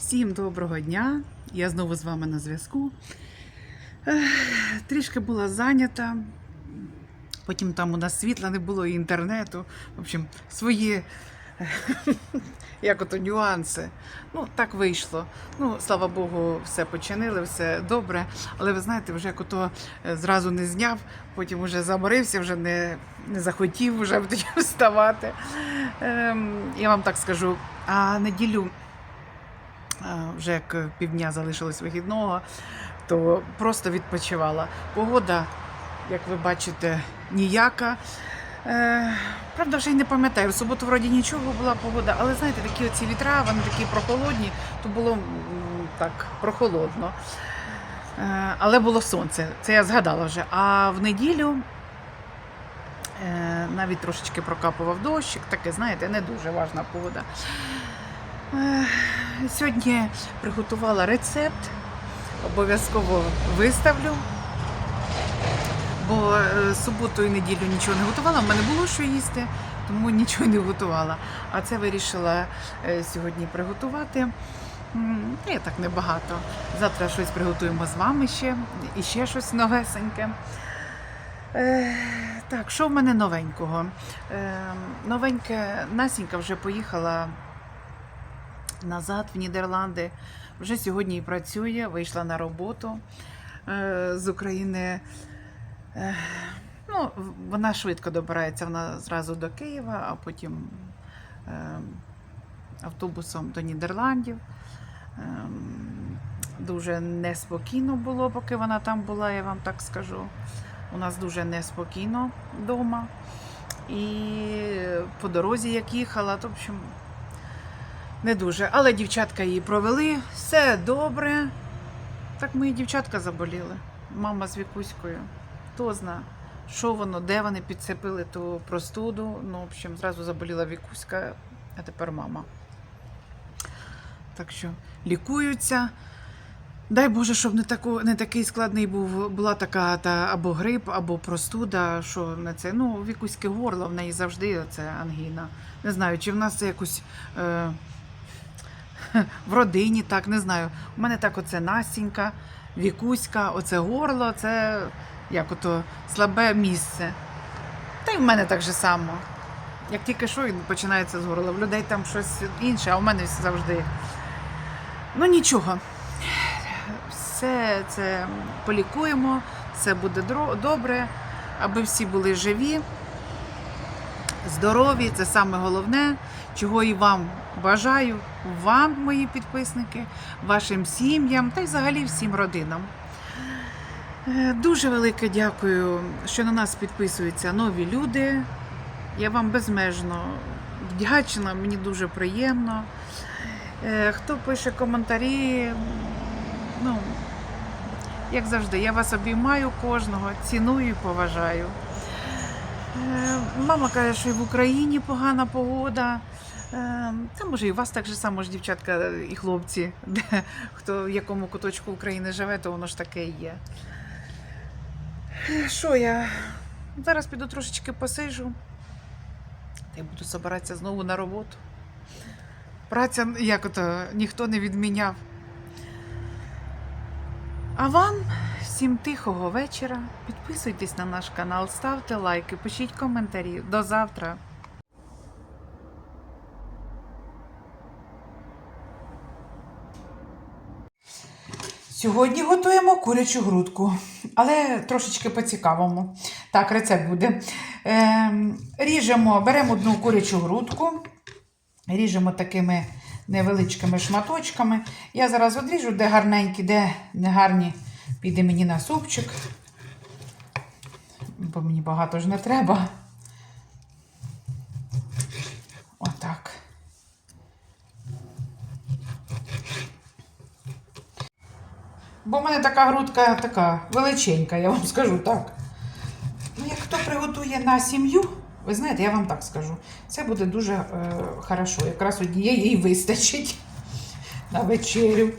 Всім доброго дня! Я знову з вами на зв'язку. Трішки була зайнята. Потім там у нас світла не було і інтернету. В общем, свої як ото нюанси. Ну, так вийшло. Ну, слава Богу, все починили, все добре. Але ви знаєте, вже як ото е, зразу не зняв, потім вже заморився, вже не, не захотів вже вставати. Ем, я вам так скажу, а неділю вже як півдня залишилось вихідного, то просто відпочивала. Погода, як ви бачите, ніяка. Е, правда, вже й не пам'ятаю. В суботу вроді нічого була погода, але знаєте, такі оці вітра, вони такі прохолодні, то було так прохолодно. Е, але було сонце, це я згадала вже. А в неділю е, навіть трошечки прокапував дощик, таке, знаєте, не дуже важна погода. Сьогодні приготувала рецепт, обов'язково виставлю. Бо е, суботу і неділю нічого не готувала, в мене було що їсти, тому нічого не готувала. А це вирішила е, сьогодні приготувати. Я так небагато. Завтра щось приготуємо з вами ще, і ще щось новесеньке. Е, так, що в мене новенького? Е, новеньке Насінька вже поїхала назад в Нідерланди. Вже сьогодні і працює, вийшла на роботу е, з України. Е, ну, вона швидко добирається вона зразу до Києва, а потім е, автобусом до Нідерландів. Дуже неспокійно було, поки вона там була, я вам так скажу. У нас дуже неспокійно вдома. І по дорозі, як їхала, то, в общем, не дуже. Але дівчатка її провели, все добре. Так мої дівчатка заболіли. Мама з Вікуською. Хто зна, що воно, де вони підцепили ту простуду. Ну, в общем, зразу заболіла Вікуська, а тепер мама. Так що лікуються. Дай Боже, щоб не, таку, не такий складний був, була така та, або грип, або простуда, що на це. Ну, вікуське горло, в неї завжди це ангіна. Не знаю, чи в нас це якось е, в родині, так, не знаю. У мене так оце Настінька, Вікуська, оце горло, це як ото слабе місце. Та й в мене так же само. Як тільки що він починається з горла, в людей там щось інше, а в мене завжди. Ну нічого. Все це полікуємо, все буде добре, аби всі були живі, здорові, це саме головне, чого і вам бажаю, вам, мої підписники, вашим сім'ям та й взагалі всім родинам. Е, Дуже велике дякую, що на нас підписуються нові люди. Я вам безмежно вдячна, мені дуже приємно. Е, Хто пише коментарі, ну, як завжди, я вас обіймаю кожного, ціную і поважаю. Е, Мама каже, що і в Україні погана погода. Е, Та може і у вас так же само ж, дівчатка і хлопці, де хто в якому куточку України живе, то воно ж таке і є. Що я? Зараз піду трошечки посижу. Та й буду збиратися знову на роботу. Праця, як ото, ніхто не відміняв. А вам всім тихого вечора. Підписуйтесь на наш канал, ставте лайки, пишіть коментарі. До завтра. Сьогодні готуємо курячу грудку, але трошечки по-цікавому. Так, рецепт буде. Ем, ріжемо, беремо одну курячу грудку, ріжемо такими невеличкими шматочками. Я зараз одріжу, де гарненькі, де негарні, піде мені на супчик. Бо мені багато ж не треба. Отак. Бо в мене така грудка така величенька, я вам скажу так. Ну, як хто приготує на сім'ю, ви знаєте, я вам так скажу. Це буде дуже е, хорошо. Якраз однієї вистачить на вечерю.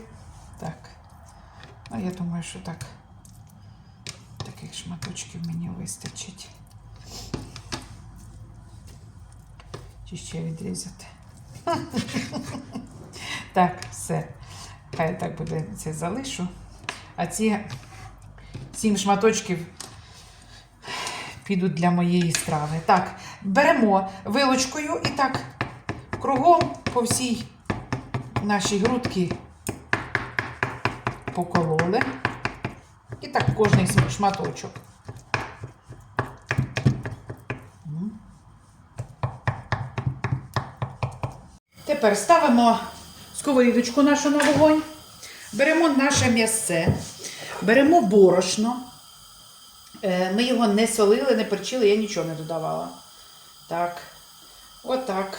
Ну, я думаю, що так. Таких шматочків мені вистачить. Чи ще відрізати? Так, все. Хай так буде це залишу. А ці сім шматочків підуть для моєї страви. Так, беремо вилочкою і так кругом по всій нашій грудці покололи. І так кожний шматочок. Тепер ставимо сковорідочку нашу на вогонь, беремо наше м'ясце, беремо борошно. Е, Ми його не солили, не перчили, я нічого не додавала. Так, отак.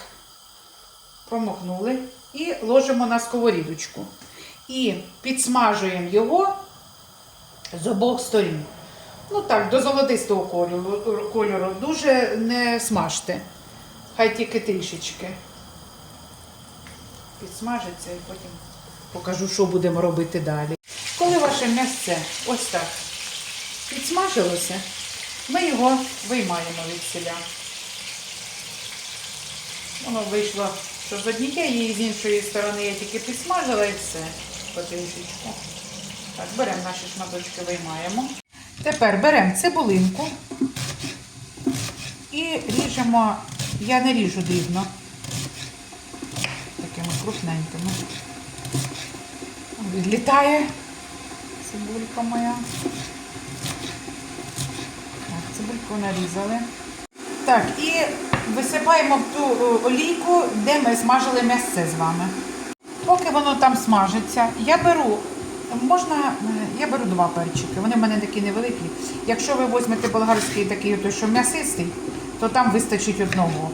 Промокнули і ложимо на сковорідочку. І підсмажуємо його з обох сторін. Ну так, до золотистого кольору, кольору. Дуже не смажте. Хай тільки трішечки. Підсмажиться і потім покажу, що будемо робити далі. Коли ваше м'ясце ось так підсмажилося, ми його виймаємо від селя. Воно вийшло, що з однієї і з іншої сторони я тільки підсмажила і все потрішечку. Так, беремо наші шматочки, виймаємо. Тепер беремо цибулинку і ріжемо, я не ріжу дрібно, такими крупненькими. Відлітає цибулька моя. Так, цибульку нарізали. Так, і висипаємо в ту е, олійку, де ми смажили м'ясце з вами. Поки воно там смажиться, я беру, можна, я беру два перчики, вони в мене такі невеликі. Якщо ви візьмете болгарський такий, той, що м'ясистий, то там вистачить одного.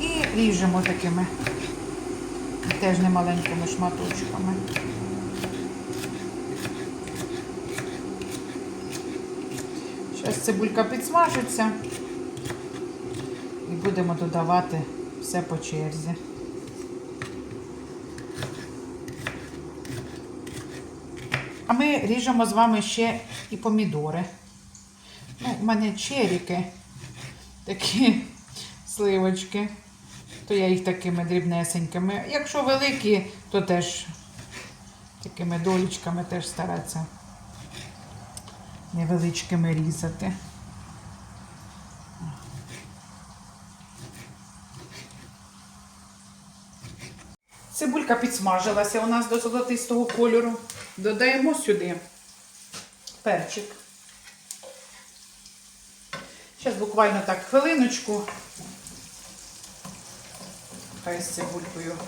І ріжемо такими теж немаленькими шматочками. Зараз цибулька підсмажиться і будемо додавати все по черзі. А ріжемо з вами ще і помідори. Ну, у мене черіки, такі сливочки, то я їх такими дрібнесенькими. Якщо великі, то теж такими долічками теж старатися невеличкими різати. Цибулька підсмажилася у нас до золотистого кольору. Додаємо сюди перчик. Зараз буквально так хвилиночку. Хай з цибулькою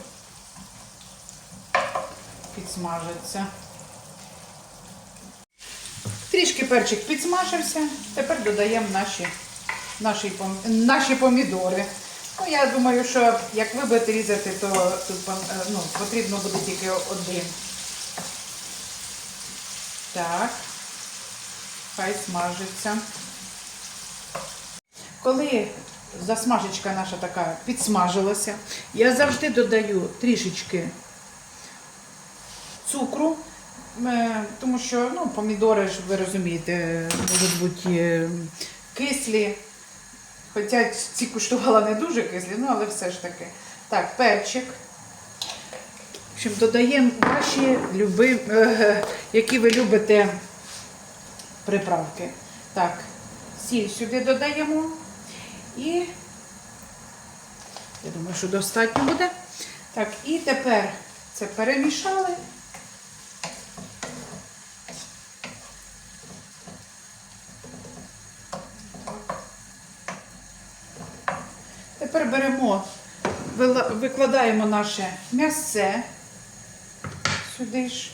підсмажиться. Трішки перчик підсмажився. Тепер додаємо наші, наші, наші помідори. Ну, я думаю, що як ви будете різати, то тут е, ну, потрібно буде тільки один. Так, хай смажиться. Коли засмажечка наша така підсмажилася, я завжди додаю трішечки цукру, е, тому що ну, помідори ж ви розумієте, можуть бути е, кислі. Хоча ці куштувала не дуже кислі, ну але все ж таки. Так, перчик. В додаємо ваші люби, е, які ви любите приправки. Так, сіль сюди додаємо. І я думаю, що достатньо буде. Так, і тепер це перемішали. Тепер беремо, викладаємо наше м'ясце сюди ж.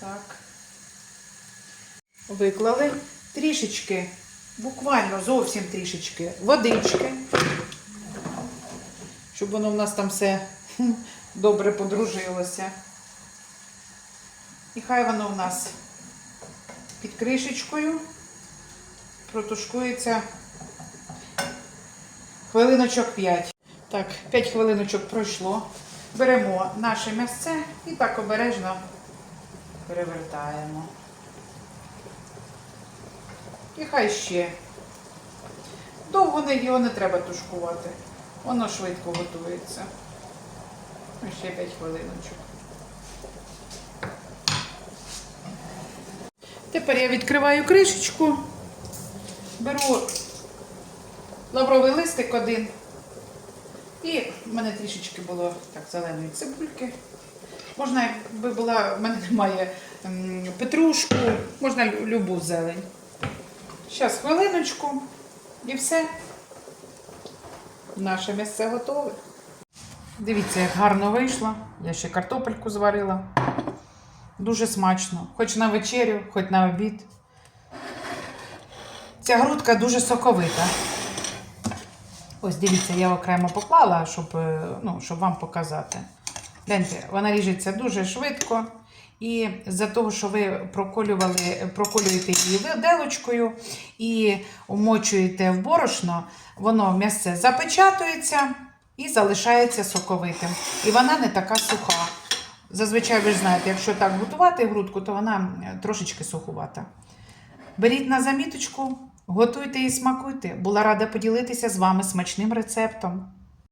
Так. Виклали трішечки, буквально зовсім трішечки водички, щоб воно в нас там все добре подружилося. І хай воно в нас під кришечкою протушкується хвилиночок 5. Так, 5 хвилиночок пройшло. Беремо наше м'ясце і так обережно перевертаємо. І хай ще. Довго не його не треба тушкувати. Воно швидко готується. Ще 5 хвилиночок. Тепер я відкриваю кришечку, беру лавровий листик один. І в мене трішечки було так зеленої цибульки. Можна, якби була, в мене немає петрушку, можна любу зелень. Зараз хвилиночку і все. Наше місце готове. Дивіться, як гарно вийшло. Я ще картопельку зварила. Дуже смачно. Хоч на вечерю, хоч на обід. Ця грудка дуже соковита. Ось дивіться, я окремо поклала, щоб, е, ну, щоб вам показати. Гляньте, вона ріжеться дуже швидко. І з-за того, що ви проколювали, проколюєте її виделочкою і умочуєте в борошно, воно м'ясце запечатується і залишається соковитим. І вона не така суха. Зазвичай ви ж знаєте, якщо так готувати грудку, то вона трошечки сухувата. Беріть на заміточку, готуйте і смакуйте. Була рада поділитися з вами смачним рецептом.